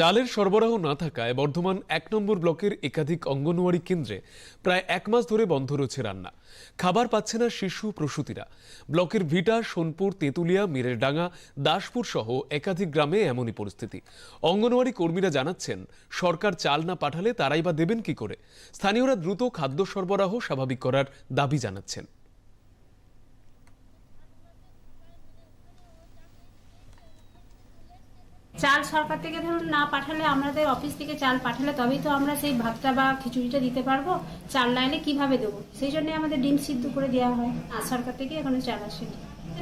চালের সরবরাহ না থাকায় বর্ধমান এক নম্বর ব্লকের একাধিক অঙ্গনওয়াড়ি কেন্দ্রে প্রায় এক মাস ধরে বন্ধ রয়েছে রান্না। খাবার পাচ্ছে না শিশু প্রসূতিরা। ব্লকের ভিটা, সোনপুর, তেঁতুলিয়া, মিরেরডাঙ্গা, দাসপুর সহ একাধিক গ্রামে এমনই পরিস্থিতি। অঙ্গনওয়াড়ি কর্মীরা জানাচ্ছেন, সরকার চাল না পাঠালে তারাই বা দেবেন কি করে? স্থানীয়রা দ্রুত খাদ্য সরবরাহ স্বাভাবিক করার দাবি জানাচ্ছেন। চাল সরকার থেকে ধরুন না পাঠালে, আমাদের অফিস থেকে চাল পাঠালে, তবেই তো আমরা সেই ভাতটা বা খিচুড়িটা দিতে পারব। চাল না এলে কীভাবে দেবো? সেই জন্য আমাদের ডিম সিদ্ধ করে দেওয়া হয়। আর সরকার থেকে এখনও চাল আসেনি।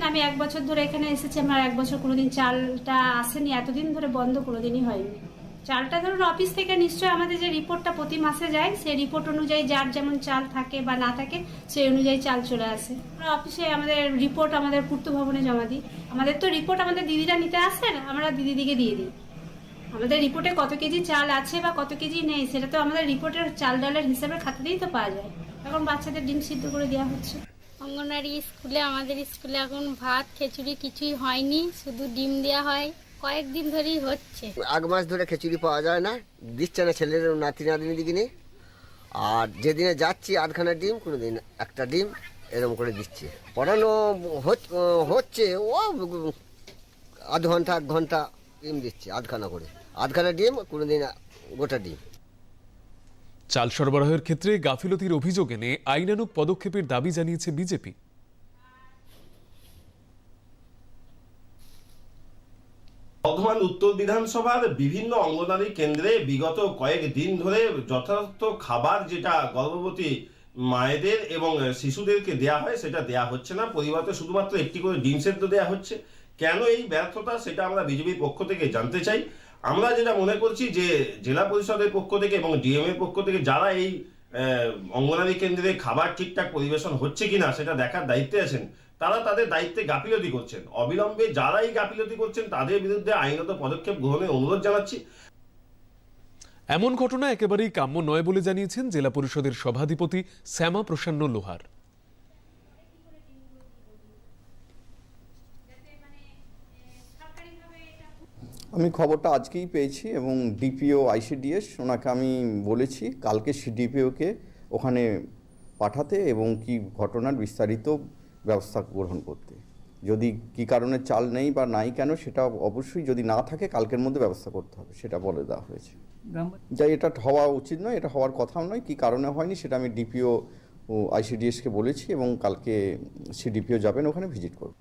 আমি এক বছর ধরে এখানে এসেছি, আমার এক বছর কোনোদিন চালটা আসেনি, এতদিন ধরে বন্ধ কোনোদিনই হয়নি। চালটা ধরুন অফিস থেকে নিশ্চয়ই আমাদের যে রিপোর্টটা প্রতি মাসে যায়, সেই রিপোর্ট অনুযায়ী যার যেমন চাল থাকে বা না থাকে, সেই অনুযায়ী চাল চলে আসে। আমরা অফিসে আমাদের রিপোর্ট আমাদের পূর্ত ভবনে জমা দিই। আমাদের তো রিপোর্ট আমাদের দিদিরা নিতে আসেন, আমরা দিদিদিকে দিয়ে দিই। আমাদের রিপোর্টে কত কেজি চাল আছে বা কত কেজি নেই, সেটা তো আমাদের রিপোর্টের চাল ডালের হিসাবে খাতাতেই তো পাওয়া যায়। এখন বাচ্চাদের ডিম সিদ্ধ করে দেওয়া হচ্ছে। অঙ্গনারী স্কুলে, আমাদের স্কুলে এখন ভাত, খিচুড়ি কিছুই হয়নি, শুধু ডিম দেওয়া হয়। কয়েকদিন ধরেই হচ্ছে। এক মাস ধরে খিচুড়ি পাওয়া যায় না দিচ্ছে না ছেলের নাতি নাতনি দিকে। আর যেদিনে যাচ্ছি আধখানা ডিম কোনো দিন একটা ডিম এরকম করে দিচ্ছে। পড়ানো হচ- হচ্ছে ও আধ ঘণ্টা এক ঘণ্টা ডিম দিচ্ছে আধখানা করে। আধখানা ডিম কোনো দিন গোটা ডিম। চাল সরবরাহের ক্ষেত্রে গাফিলতির অভিযোগ এনে আইনানুগ পদক্ষেপের দাবি জানিয়েছে বিজেপি। বর্ধমান উত্তর বিধানসভার বিভিন্ন অঙ্গনারী কেন্দ্রে বিগত কয়েক দিন ধরে যথাযথ খাবার যেটা গর্ভবতী মায়েদের এবং শিশুদেরকে দেয়া হয়, সেটা দেয়া হচ্ছে না। পরিবর্তে শুধুমাত্র একটি করে ডিম সেদ্ধ দেওয়া হচ্ছে। কেন এই ব্যর্থতা, সেটা আমরা বিজেপির পক্ষ থেকে জানতে চাই। আমরা যেটা মনে করছি যে জেলা পরিষদের পক্ষ থেকে এবং ডিএম এর পক্ষ থেকে যারা এই অঙ্গনারী কেন্দ্রে খাবার ঠিকঠাক পরিবেশন হচ্ছে কিনা সেটা দেখার দায়িত্বে আছেন, তারা তাদের দায়িত্বে গাফিলতি করছেন। অবিলম্বে যারাই গাফিলতি করছেন, তাদের বিরুদ্ধে আইনত পদক্ষেপ গ্রহণের অনুরোধ জানাচ্ছি। এমন ঘটনা একেবারেই কাম্য নয় বলে জানিয়েছেন জেলা পরিষদের সভাধিপতি শ্যামা প্রসন্ন লোহার। আমি খবরটা আজকেই পেয়েছি এবং ডিপিও, আইসিডিএস ওনাকে আমি বলেছি কালকে ডিপিওকে ওখানে পাঠাতে এবং কি ঘটনার বিস্তারিত ব্যবস্থা গ্রহণ করতে। যদি কি কারণে চাল নেই বা নাই কেন সেটা অবশ্যই যদি না থাকে কালকের মধ্যে ব্যবস্থা করতে হবে, সেটা বলে দেওয়া হয়েছে। যাই এটা হওয়া উচিত নয়, এটা হওয়ার কথাও নয়, কি কারণে হয়নি সেটা আমি ডিপিও আইসিডিএসকে বলেছি এবং কালকে সে ডিপিও যাবেন ওখানে ভিজিট করবে